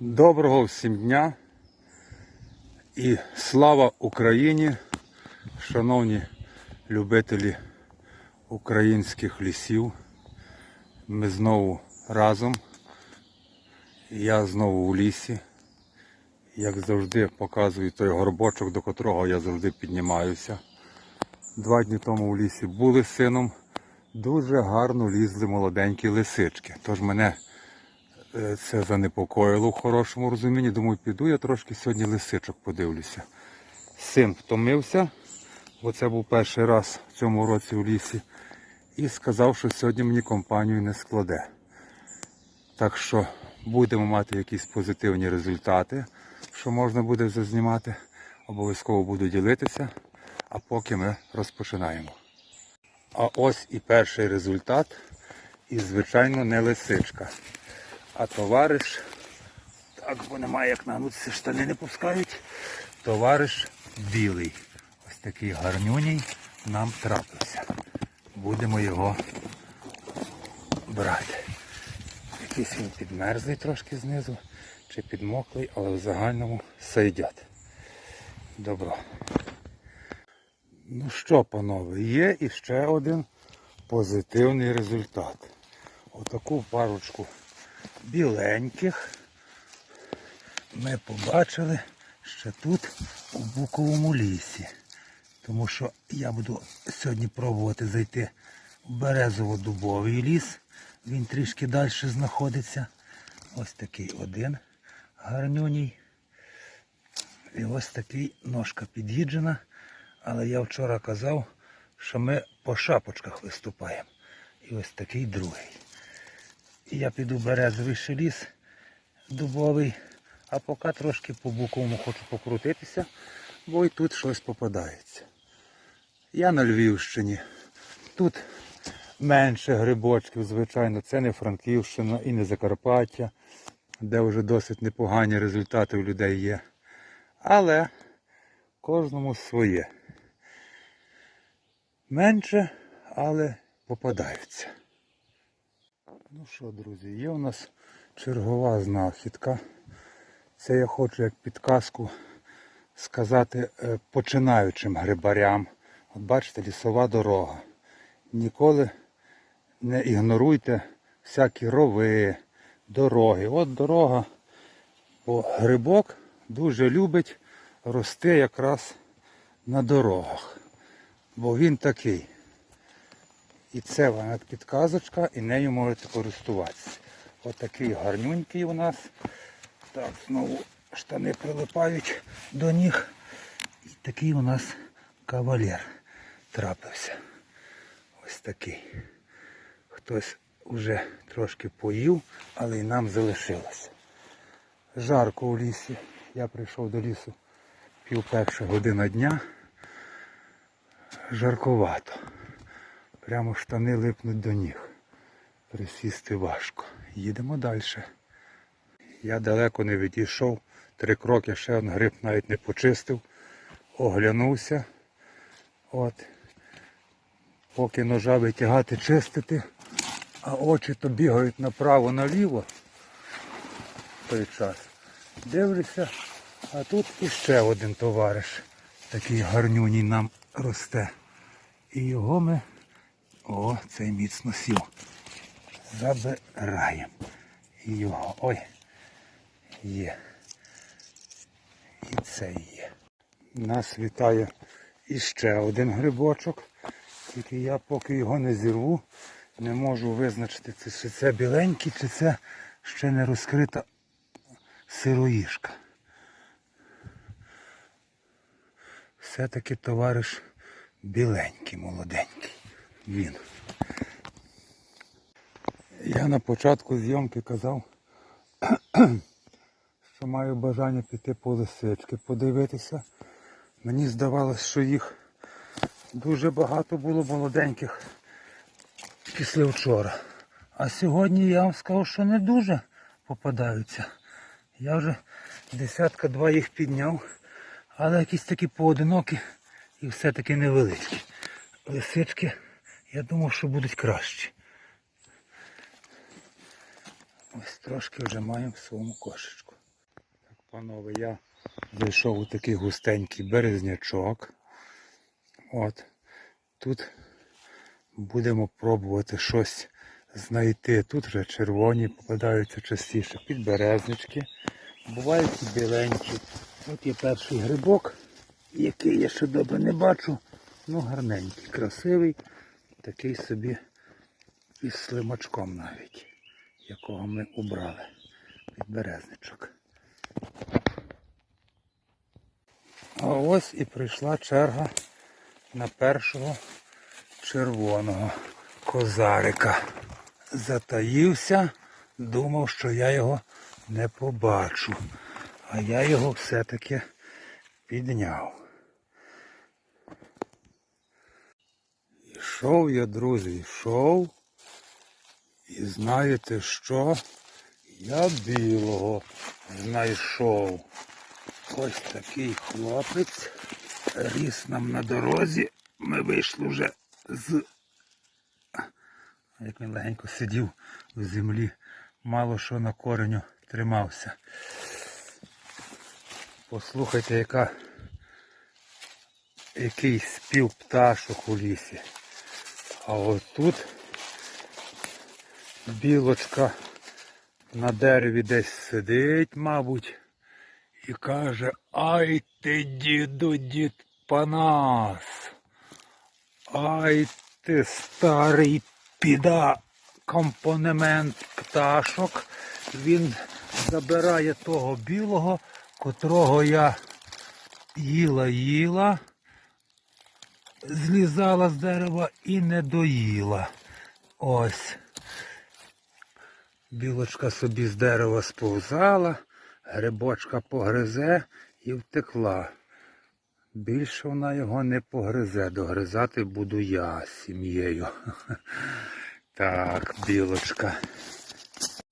Доброго всім дня і слава Україні, шановні любителі українських лісів. Ми знову разом. Я знову у лісі. Як завжди показую той горбочок, до котрого я завжди піднімаюся. Два дні тому в лісі були з сином. Дуже гарно лізли молоденькі лисички. Тож мене Це занепокоїло в хорошому розумінні. Думаю, піду я трошки сьогодні лисичок подивлюся. Син втомився, бо це був перший раз в цьому році у лісі. І сказав, що сьогодні мені компанію не складе. Так що будемо мати якісь позитивні результати, що можна буде зазнімати. Обов'язково буду ділитися, а поки ми розпочинаємо. А ось і перший результат. І, звичайно, не лисичка. А товариш, так, бо немає як нагнутися, штани не пускають. Товариш білий. Ось такий гарнюній нам трапився. Будемо його брати. Якийсь він підмерзлий трошки знизу, чи підмоклий, але в загальному сойдять. Добро. Ну що, панове, є іще один позитивний результат. Отаку парочку біленьких ми побачили ще тут у буковому лісі. Тому що я буду сьогодні пробувати зайти в березово-дубовий ліс. Він трішки далі знаходиться. Ось такий один гарнюній. І ось такий ножка під'їджена. Але я вчора казав, що ми по шапочках виступаємо. І ось такий другий. І я піду березовий ліс дубовий, а поки трошки по буковому хочу покрутитися, бо і тут щось попадається. Я на Львівщині. Тут менше грибочків, звичайно, це не Франківщина і не Закарпаття, де вже досить непогані результати у людей є. Але кожному своє. Менше, але попадаються. Ну що, друзі, є у нас чергова знахідка. Це я хочу як підказку сказати е, починаючим грибарям. От бачите, лісова дорога. Ніколи не ігноруйте всякі рови, дороги. От дорога, бо грибок дуже любить рости якраз на дорогах. Бо він такий. І це вона підказочка, і нею можете користуватися. Отакий гарнюнький у нас. Так, знову штани прилипають до ніг. І такий у нас кавалер трапився. Ось такий. Хтось вже трошки поїв, але і нам залишилося. Жарко у лісі. Я прийшов до лісу пів перша година дня. Жарковато. Прямо штани липнуть до ніг. Присісти важко. Їдемо далі. Я далеко не відійшов. Три кроки ще один гриб навіть не почистив. Оглянувся. От. Поки ножа витягати, чистити, а очі то бігають направо-наліво той час. Дивлюся, а тут іще один товариш. Такий гарнюній нам росте. І його ми о, цей міцно сів. Забираємо. Його. Ой. Є. І це є. Нас вітає іще один грибочок. Тільки я поки його не зірву, не можу визначити, чи це, біленький, чи це ще не розкрита сироїшка. Все-таки товариш біленький, молоденький. Він. Я на початку зйомки казав, що маю бажання піти по лисички, подивитися. Мені здавалось, що їх дуже багато було молоденьких після вчора. А сьогодні я вам скажу, що не дуже попадаються. Я вже десятка два їх підняв, але якісь такі поодинокі і все-таки невеличкі. Лисички, я думав, що будуть кращі. Ось трошки вже маємо в своєму кошечку. Так, Панове, я зайшов у такий густенький березнячок. От. Тут будемо пробувати щось знайти. Тут вже червоні попадаються частіше підберезнички. Бувають і біленькі. От є перший грибок, який я ще добре не бачу. Ну гарненький, красивий, такий собі із слимачком навіть, якого ми убрали. Підберезничок. А ось і прийшла черга на першого червоного козарика. Затаївся, думав, що я його не побачу. А я його все-таки підняв. Ішов я, друзі, йшов. І знаєте що? Я білого знайшов. Ось такий хлопець. Ріс нам на дорозі. Ми вийшли вже з. Як він легенько сидів в землі, мало що на кореню тримався. Послухайте, яка який спів пташок у лісі. А от тут білочка на дереві десь сидить, мабуть, і каже, ай ти, діду, дід Панас. Ай ти старий піда компонемент пташок. Він забирає того білого, котрого я їла їла, злізала з дерева і не доїла. Ось. Білочка собі з дерева сповзала, грибочка погризе і втекла. Більше вона його не погризе, догризати буду я з сім'єю. Так, білочка.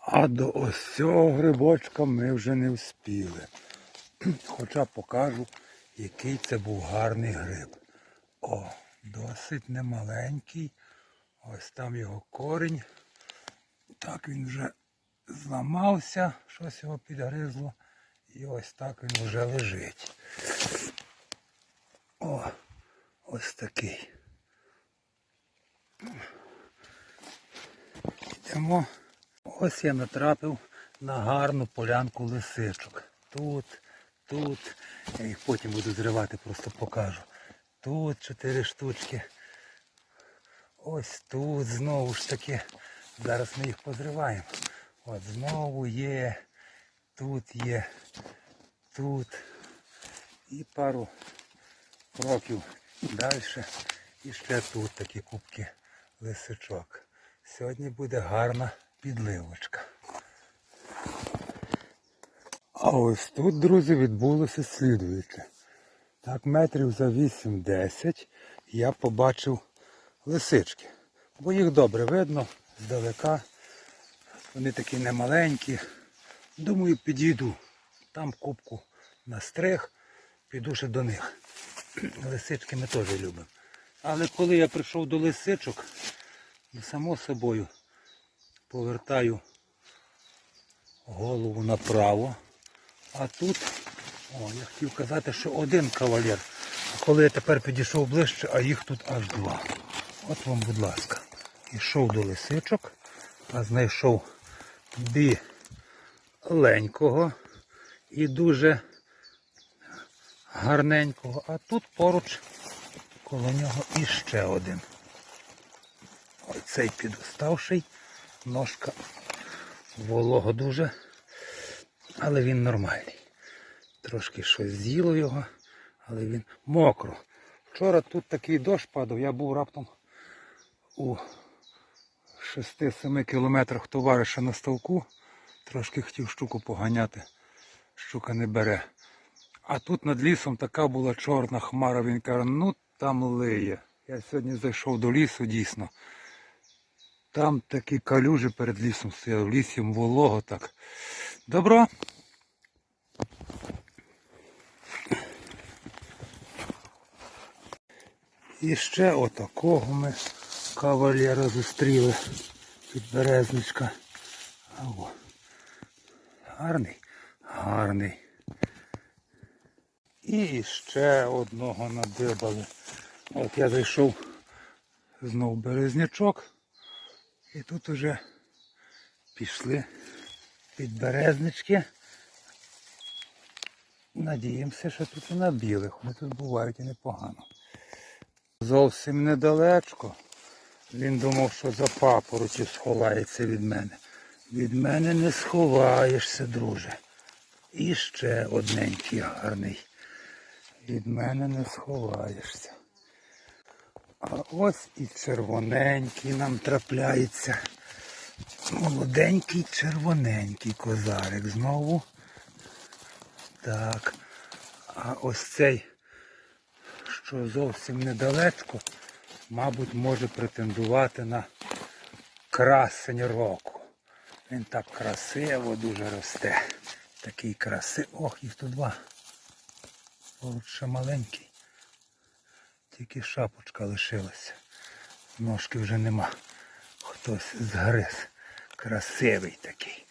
А до ось цього грибочка ми вже не вспіли. Хоча покажу, який це був гарний гриб. О, досить немаленький. Ось там його корінь. Так він вже зламався, щось його підгризло. І ось так він вже лежить. О, ось такий. Йдемо. Ось я натрапив на гарну полянку лисичок. Тут, тут. Я їх потім буду зривати, просто покажу. Тут чотири штучки. Ось тут знову ж таки. Зараз ми їх позриваємо. От знову є, тут є, тут. І пару кроків далі. І ще тут такі кубки лисичок. Сьогодні буде гарна підливочка. А ось тут, друзі, відбулося слідуюче. Так, метрів за 8-10 я побачив лисички. Бо їх добре видно здалека. Вони такі немаленькі. Думаю, підійду. Там кубку настриг, піду ще до них. Лисички ми теж любимо. Але коли я прийшов до лисичок, ну, само собою повертаю голову направо. А тут, о, я хотів казати, що один кавалер. А коли я тепер підійшов ближче, а їх тут аж два. От вам, будь ласка. Ішов до лисичок, а знайшов біленького і дуже гарненького. А тут поруч коло нього іще один. Ось цей підоставший, ножка волого дуже, але він нормальний. Трошки щось з'їло його, але він мокро. Вчора тут такий дощ падав, я був раптом у 6-7 кілометрах товариша на ставку. Трошки хотів щуку поганяти. Щука не бере. А тут над лісом така була чорна хмара. Він каже, ну там лиє. Я сьогодні зайшов до лісу дійсно. Там такі калюжі перед лісом стояли, в лісі волого так. Добро. І ще отакого ми кавалера зустріли від березничка. О, гарний, гарний. І ще одного надибали. От я зайшов знов березнячок. І тут уже пішли підберезнички. Надіємося, що тут і на білих. Вони тут бувають і непогано. Зовсім недалечко. Він думав, що за папороті сховається від мене. Від мене не сховаєшся, друже. І ще одненький гарний. Від мене не сховаєшся. А ось і червоненький нам трапляється. Молоденький червоненький козарик знову. Так. А ось цей, що зовсім недалечко, мабуть, може претендувати на красень року. Він так красиво дуже росте. Такий краси. Ох, їх тут два. От ще маленький. Тільки шапочка лишилася. Ножки вже нема. Хтось згриз. Красивий такий.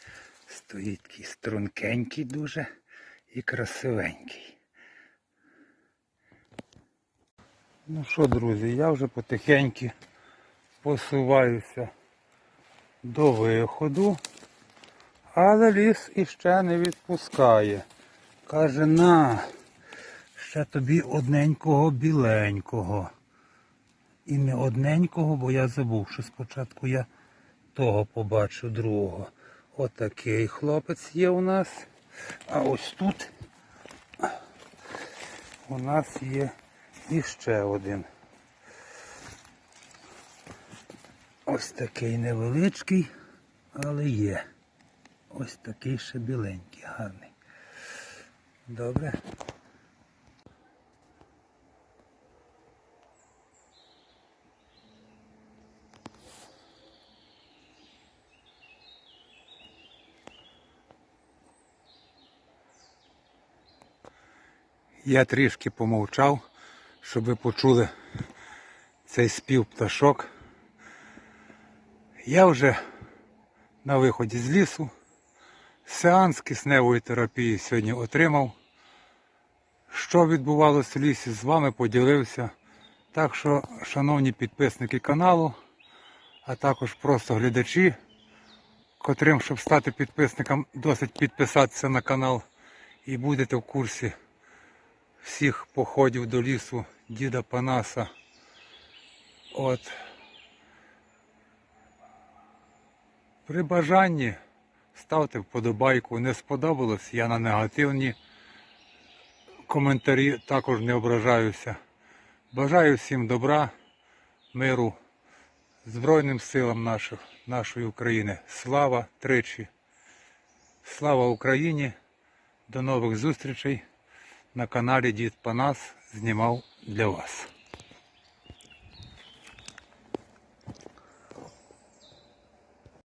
Стоїть такий стрункенький дуже і красивенький. Ну що, друзі, я вже потихеньку посуваюся до виходу, але ліс іще не відпускає. Каже, на, ще тобі одненького біленького. І не одненького, бо я забув, що спочатку я того побачу другого. Отакий хлопець є у нас. А ось тут у нас є іще один. Ось такий невеличкий, але є. Ось такий ще біленький, гарний. Добре. Я трішки помовчав, щоб ви почули цей спів пташок. Я вже на виході з лісу. Сеанс кисневої терапії сьогодні отримав. Що відбувалося в лісі, з вами поділився. Так що, шановні підписники каналу, а також просто глядачі, котрим, щоб стати підписником, досить підписатися на канал і будете в курсі всіх походів до лісу діда Панаса. От. При бажанні ставте вподобайку. Не сподобалось, я на негативні коментарі також не ображаюся. Бажаю всім добра, миру, Збройним силам наших, нашої України. Слава тричі. Слава Україні! До нових зустрічей на каналі Дід Панас знімав для вас.